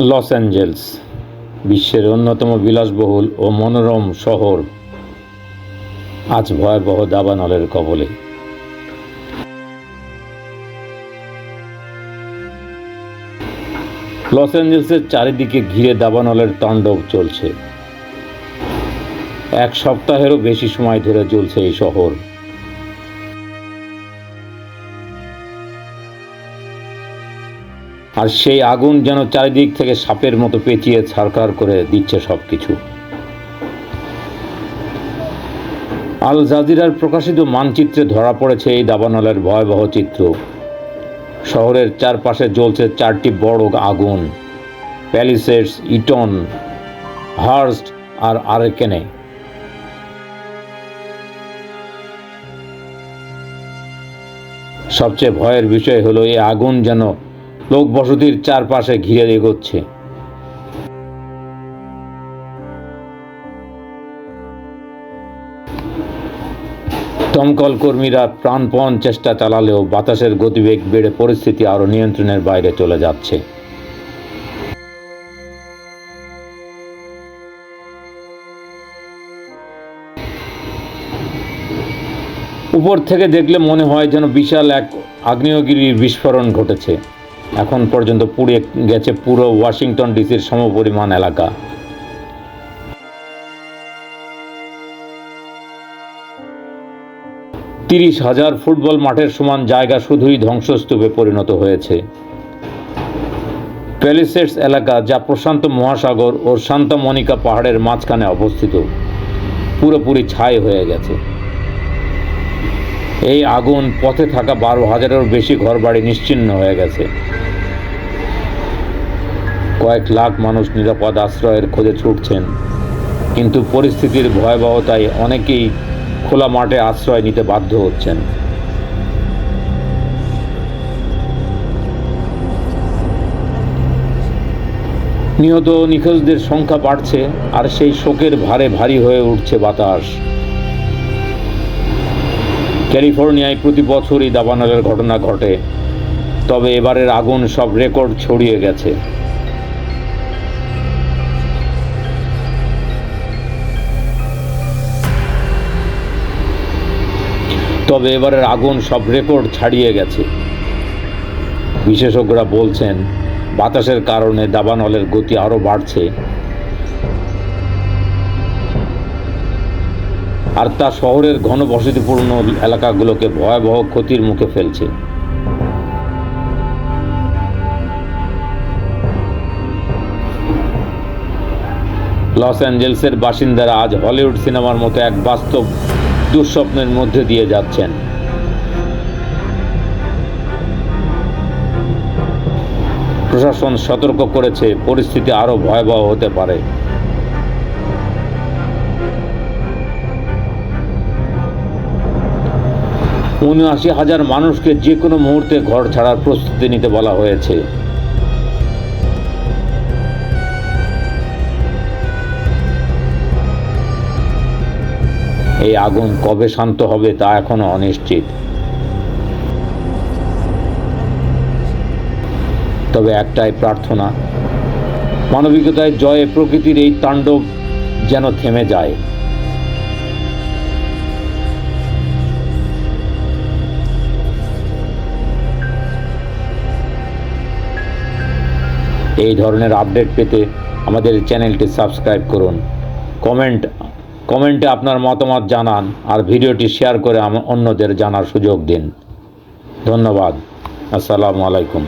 Los Angeles, বিশ্বের অন্যতম বিলাসবহুল ও মনোরম শহর, আজ ভয়াবহ দাবানলের কবলে। লস অ্যাঞ্জেলসের চারিদিকে ঘিরে দাবানলের তাণ্ডব চলছে। এক সপ্তাহেরও বেশি সময় ধরে চলছে এই শহর। আর সেই আগুন যেন চারিদিক থেকে সাপের মতো পেঁচিয়ে ছারকার করে দিচ্ছে সব কিছু আল জাজিরার প্রকাশিত মানচিত্রে ধরা পড়েছে এই দাবানলের ভয়াবহ চিত্র। শহরের চারপাশে জ্বলছে চারটি বড় আগুন প্যালিসেডস ইটন, হার্স্ট আর আরেকেনে। সবচেয়ে ভয়ের বিষয় হলো, এই আগুন যেন লোক বসতির চারপাশে ঘিরে এগোচ্ছে। দমকল কর্মীরা প্রাণপণ চেষ্টা চালালেও বাতাসের গতিবেগ বেড়ে পরিস্থিতি আরও নিয়ন্ত্রণের বাইরে চলে যাচ্ছে। উপর থেকে দেখলে মনে হয় যেন বিশাল এক আগ্নেয়গিরির বিস্ফোরণ ঘটেছে। এখন পর্যন্ত পুড়ে গেছে পুরো ওয়াশিংটন ডিসির সমপরিমাণ এলাকা। তিরিশ হাজার ফুটবল মাঠের সমান জায়গা শুধুই ধ্বংসস্তূপে পরিণত হয়েছে। প্যালিসেটস এলাকা যা প্রশান্ত মহাসাগর ও শান্তা মনিকা পাহাড়ের মাঝখানে অবস্থিত, পুরোপুরি ছাই হয়ে গেছে। এই আগুন পথে থাকা বারো হাজারেরও বেশি ঘরবাড়ি নিশ্চিহ্ন হয়ে গেছে। কয়েক লাখ মানুষ নিরাপদ আশ্রয়ের খোঁজে ছুটছেন, কিন্তু পরিস্থিতির ভয়াবহতায় অনেকেই খোলা মাঠে আশ্রয় নিতে বাধ্য হচ্ছেন। নিহত নিখোঁজদের সংখ্যা বাড়ছে আর সেই শোকের ভারে ভারী হয়ে উঠছে বাতাস। ক্যালিফোর্নিয়ায় প্রতি বছরই দাবানলের ঘটনা ঘটে, তবে এবারের আগুন সব রেকর্ড ছড়িয়ে গেছে। তবে এবারের আগুন সব রেকর্ড ছাড়িয়ে গেছে। বিশেষজ্ঞরা বলছেন, বাতাসের কারণে দাবানলের গতি আরও বাড়ছে। আর তা শহরের ঘনবসতিপূর্ণ এলাকাগুলোকে ভয়াবহ ক্ষতির মুখে ফেলছে। লস অ্যাঞ্জেলসের বাসিন্দারা আজ হলিউড সিনেমার মতো এক বাস্তব দুঃস্বপ্নের মধ্যে দিয়ে যাচ্ছেন। প্রশাসন সতর্ক করেছে, পরিস্থিতি আরও ভয়াবহ হতে পারে। উনআশি হাজার মানুষকে যে কোনো মুহূর্তে ঘর ছাড়ার প্রস্তুতি নিতে বলা হয়েছে। এই আগুন কবে শান্ত হবে তা এখনও অনিশ্চিত। তবে একটাই প্রার্থনা, মানবিকতায় জয়ে প্রকৃতির এই তাণ্ডব যেন থেমে যায়। এই ধরনের আপডেট পেতে আমাদের চ্যানেলটি সাবস্ক্রাইব করুন। কমেন্ট কমেন্টে আপনার মতামত জানান আর ভিডিওটি শেয়ার করে অন্যদের জানার সুযোগ দিন। ধন্যবাদ। আসসালামু আলাইকুম।